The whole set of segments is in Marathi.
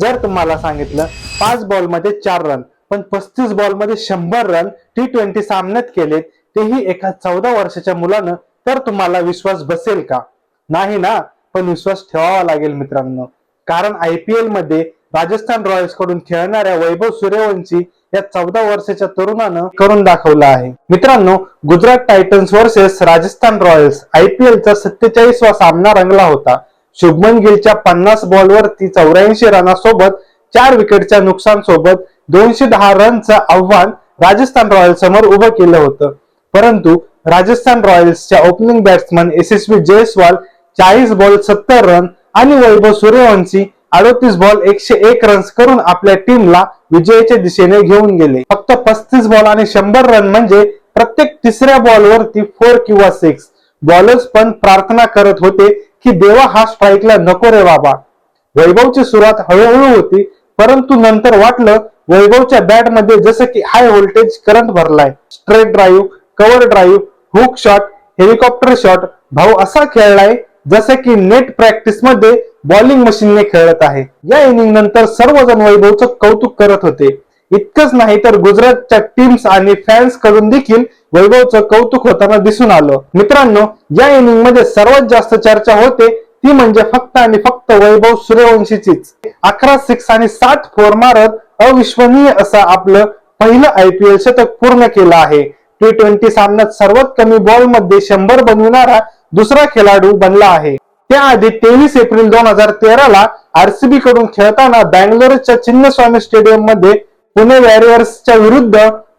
जर तुम्हाला सांगितलं पाच बॉलमध्ये चार रन पण पस्तीस बॉलमध्ये शंभर रन टी ट्वेंटी सामन्यात केलेत तेही एका चौदा वर्षाच्या मुलानं तर तुम्हाला विश्वास बसेल का? नाही ना पण विश्वास ठेवावा लागेल मित्रांनो. कारण आय पी एलमध्ये राजस्थान रॉयल्सकडून खेळणाऱ्या वैभव सूर्यवंशी या चौदा वर्षाच्या तरुणानं करून दाखवलं आहे. मित्रांनो Gujarat Titans versus Rajasthan Royals I P एलचा सत्तेचाळीसवा सामना रंगला होता. शुभमन गिलच्या पन्नास बॉलवरती चौऱ्याऐंशी रनासोबत चार विकेटच्या नुकसान सोबत दोनशे दहा रनचं आव्हान राजस्थान रॉयल्स समोर उभं केलं होतं. परंतु राजस्थान रॉयल्सच्या ओपनिंग बॅट्समन यशस्वी जयस्वाल चाळीस बॉल सत्तर रन आणि वैभव सूर्यवंशी अडोतीस बॉल एकशे एक रन्स करून आपल्या टीमला विजयाच्या दिशेने घेऊन गेले. फक्त पस्तीस बॉल आणि शंभर रन म्हणजे प्रत्येक तिसऱ्या बॉलवरती फोर किंवा सिक्स बॉलर्स पण प्रार्थना करत होते की देवा हा स्ट्राईकला नको रे बाबा. वैभवची सुरुवात हळूहळू होती परंतु नंतर वाटलं वैभवच्या बॅटमध्ये जसं की हाय व्होल्टेज करंट भरलाय. Straight drive cover drive hook shot helicopter shot भाऊ असा खेळलाय जसं की नेट प्रॅक्टिसमध्ये बॉलिंग मशीनने खेळत आहे. या इनिंग नंतर सर्वजण वैभवचं कौतुक करत होते. इतकंच नाही तर गुजरातच्या टीम्स आणि फॅन्सकडून देखील वैभवचं कौतुक होताना दिसून आलं. मित्रांनो या इनिंगमध्ये सर्वात जास्त चर्चा होते ती म्हणजे फक्त आणि फक्त वैभव सूर्यवंशीचीच. अकरा सिक्स आणि सात फोर मारत अविश्वनीय असं आपलं पहिलं आयपीएल शतक पूर्ण केलं आहे. टी ट्वेंटी सामन्यात सर्वात कमी बॉलमध्ये शंभर बनविणारा दुसरा खेळाडू बनला आहे. त्याआधी तेवीस एप्रिल दोन हजार तेराला आरसीबी कडून खेळताना बँगलोरच्या चिन्नस्वामी स्टेडियममध्ये पुणे वॉरियर्सच्या विरुद्ध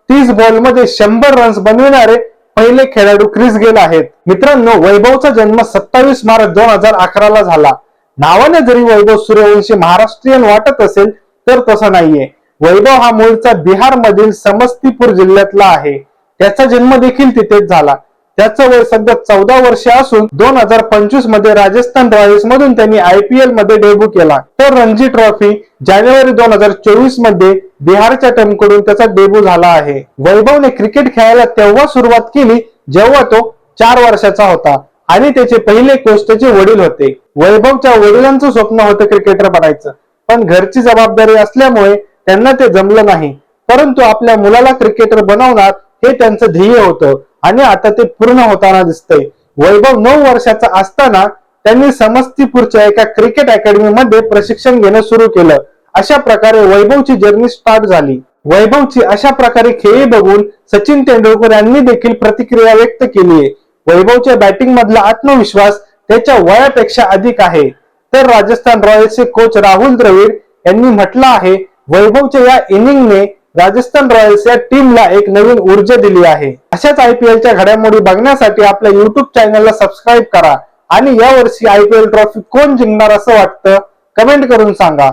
तीस बॉलमध्ये शंभर रन्स बनविणारे पहिले खेळाडू क्रिस गेल आहेत. मित्रांनो वैभवचा जन्म सत्तावीस मार्च दोन हजार अकराला झाला. नावाने जरी वैभव सूर्यवंशी महाराष्ट्रीयन वाटत असेल तर तसं नाहीये. वैभव हा मूळचा बिहार मधील समस्तीपूर जिल्ह्यातला आहे. त्याचा जन्म देखील तिथेच झाला. त्याचं वय सध्या चौदा वर्षे असून दोन हजार पंचवीसमध्ये राजस्थान रॉयल्स मधून त्यांनी आयपीएलमध्ये डेब्यू केला. तर रणजी ट्रॉफी जानेवारी दोन हजार चोवीसमध्ये बिहारच्या टीमकडून त्याचा डेब्यू झाला आहे. वैभवने क्रिकेट खेळायला तेव्हा सुरुवात केली जेव्हा तो चार वर्षाचा होता आणि त्याचे पहिले कोच त्याचे वडील होते. वैभवच्या वडिलांचं स्वप्न होतं क्रिकेटर बनायचं. पण घरची जबाबदारी असल्यामुळे त्यांना ते जमलं नाही. परंतु आपल्या मुलाला क्रिकेटर बनवणार हे त्यांचं ध्येय होतं आणि आता ते पूर्ण होताना दिसतंय. वैभव नऊ वर्षाचा असताना त्यांनी समस्तीपूरच्या एका क्रिकेट अकॅडमी मध्ये प्रशिक्षण घेणं सुरू केलं. अशा प्रकारे वैभवची जर्नी स्टार्ट झाली. वैभवची अशा प्रकारे खेळी बघून सचिन तेंडुलकर यांनी देखील प्रतिक्रिया व्यक्त केली आहे. वैभवच्या बॅटिंग मधला आत्मविश्वास त्याच्या वयापेक्षा अधिक आहे. तर राजस्थान रॉयल्सचे कोच राहुल द्रविड यांनी म्हटलं आहे वैभवच्या या इनिंगने राजस्थान रॉयल्स या टीमला एक नवीन ऊर्जा दिली आहे. अशाच आयपीएलच्या घडामोडी बघण्यासाठी आपल्या युट्यूब चॅनलला सबस्क्राईब करा आणि यावर्षी आयपीएल ट्रॉफी कोण जिंकणार असं वाटतं कमेंट करून सांगा.